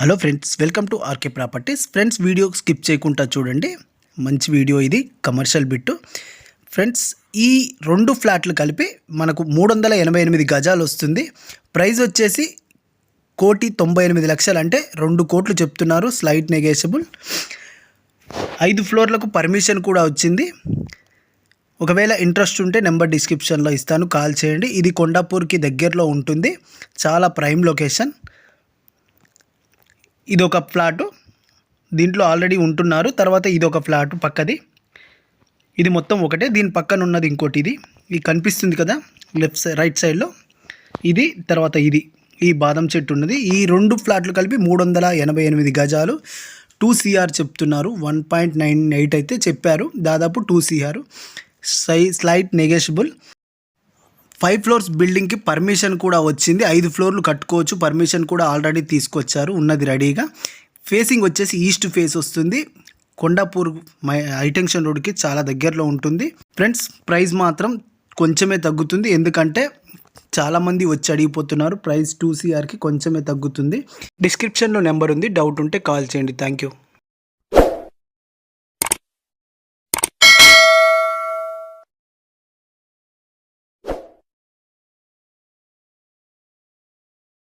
Hello friends welcome to RK properties. Friends video skip చేయకుండా చూడండి. మంచి వీడియో ఇది కమర్షియల్ బిట్టు. ఫ్రెండ్స్ ఈ రెండు ఫ్లాట్లు కలిపి మనకు మూడు వందల ఎనభై ఎనిమిది గజాలు వస్తుంది. ప్రైస్ వచ్చేసి కోటి తొంభై ఎనిమిది లక్షలు అంటే రెండు కోట్లు చెప్తున్నారు స్లైట్ నెగేషబుల్. ఐదు ఫ్లోర్లకు పర్మిషన్ కూడా వచ్చింది. ఒకవేళ ఇంట్రెస్ట్ ఉంటే నెంబర్ డిస్క్రిప్షన్లో ఇస్తాను కాల్ చేయండి. ఇది కొండాపూర్కి దగ్గరలో ఉంటుంది చాలా ప్రైమ్ లొకేషన్. ఇది ఒక ఫ్లాటు. దీంట్లో ఆల్రెడీ ఉంటున్నారు. తర్వాత ఇది ఒక ఫ్లాట్ పక్కది. ఇది మొత్తం ఒకటే. దీని పక్కన ఉన్నది ఇంకోటి ఇది ఇది కనిపిస్తుంది కదా లెఫ్ట్ సైడ్ రైట్ సైడ్లో. ఇది తర్వాత ఇది. ఈ బాదం చెట్టు ఉన్నది ఈ రెండు ఫ్లాట్లు కలిపి మూడు వందల ఎనభై ఎనిమిది గజాలు. టూ సిఆర్ చెప్తున్నారు. వన్ పాయింట్ నైన్ ఎయిట్ అయితే చెప్పారు. దాదాపు టూ సిఆర్. సై స్లైట్ నెగెషబుల్. ఫైవ్ ఫ్లోర్స్ బిల్డింగ్కి పర్మిషన్ కూడా వచ్చింది. ఐదు ఫ్లోర్లు కట్టుకోవచ్చు. పర్మిషన్ కూడా ఆల్రెడీ తీసుకొచ్చారు. ఉన్నది రెడీగా. ఫేసింగ్ వచ్చేసి ఈస్ట్ ఫేస్ వస్తుంది. కొండాపూర్ మై హైటెన్షన్ రోడ్కి చాలా దగ్గరలో ఉంటుంది. ఫ్రెండ్స్ ప్రైస్ మాత్రం కొంచెమే తగ్గుతుంది. ఎందుకంటే చాలామంది వచ్చి అడిగిపోతున్నారు. ప్రైస్ టూ సిఆర్కి కొంచెమే తగ్గుతుంది. డిస్క్రిప్షన్లో నెంబర్ ఉంది. డౌట్ ఉంటే కాల్ చేయండి. Thank you.